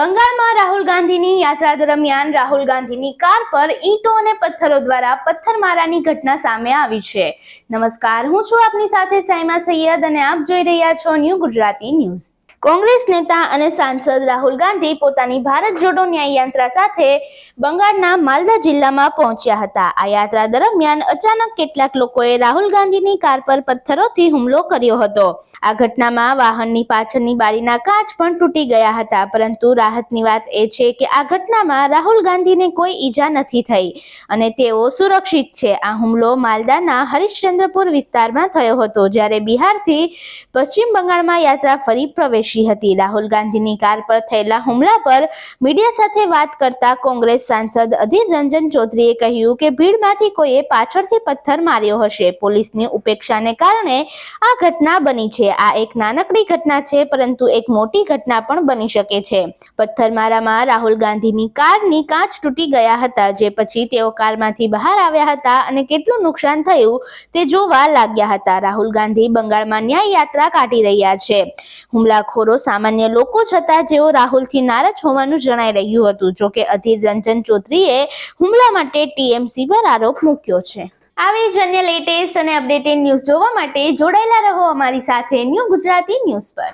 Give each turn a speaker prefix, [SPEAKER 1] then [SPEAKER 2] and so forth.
[SPEAKER 1] બંગાળમાં રાહુલ ગાંધીની યાત્રા દરમિયાન રાહુલ ગાંધીની કાર પર ઈંટો અને પથ્થરો દ્વારા પથ્થરમારાની ઘટના સામે આવી છે. નમસ્કાર, હું છું આપની સાથે સાઈમા સૈયદ અને આપ જોઈ રહ્યા છો ન્યૂ ગુજરાતી ન્યૂઝ. કોંગ્રેસ નેતા અને સાંસદ રાહુલ ગાંધી પોતાની ભારત જોડો ન્યાય યાત્રા સાથે બંગાળના માલદા જિલ્લામાં પહોંચ્યા હતા. આ યાત્રા દરમિયાન અચાનક કેટલાક લોકોએ રાહુલ ગાંધીની કાર પર પથ્થરોથી હુમલો કર્યો હતો. આ ઘટનામાં વાહનની પાછળની બારીના કાચ પણ તૂટી ગયા હતા, પરંતુ રાહતની વાત એ છે કે આ ઘટનામાં રાહુલ ગાંધીને કોઈ ઈજા નથી થઈ અને તેઓ સુરક્ષિત છે. આ હુમલો માલદાના હરિશ્ચંદ્રપુર વિસ્તારમાં થયો હતો, જ્યારે બિહારથી પશ્ચિમ બંગાળમાં યાત્રા ફરી પ્રવેશી હતી. રાહુલ ગાંધીની કાર પર થયેલા હુમલા પર મીડિયા સાથે વાત કરતા કોંગ્રેસ સાંસદ અધીર રંજન ચૌધરીએ કહ્યું કે ભીડમાંથી કોઈએ પાછળથી પથ્થર માર્યો હશે. પોલીસની ઉપેક્ષાને કારણે આ ઘટના બની છે. આ એક નાનકડી ઘટના છે, પરંતુ એક મોટી ઘટના પણ બની શકે છે. પથ્થરમારામાં રાહુલ ગાંધીની કારની કાચ તૂટી ગયા હતા, જે પછી તેઓ કારમાંથી બહાર આવ્યા હતા અને કેટલું નુકસાન થયું તે જોવા લાગ્યા હતા. રાહુલ ગાંધી બંગાળમાં ન્યાય યાત્રા કાઢી રહ્યા છે. હુમલાખોરો સામાન્ય લોકો છતાં જેઓ રાહુલથી નારાજ હોવાનું જણાઈ રહ્યું હતું. જોકે અધીર રંજન ચૌધરીએ હુમલા માટે ટીએમસી પર આરોપ મૂક્યો છે. આવી જ અન્ય લેટેસ્ટ અને અપડેટેડ ન્યૂઝ જોવા માટે જોડાયેલા રહો અમારી સાથે ન્યૂ ગુજરાતી ન્યૂઝ પર.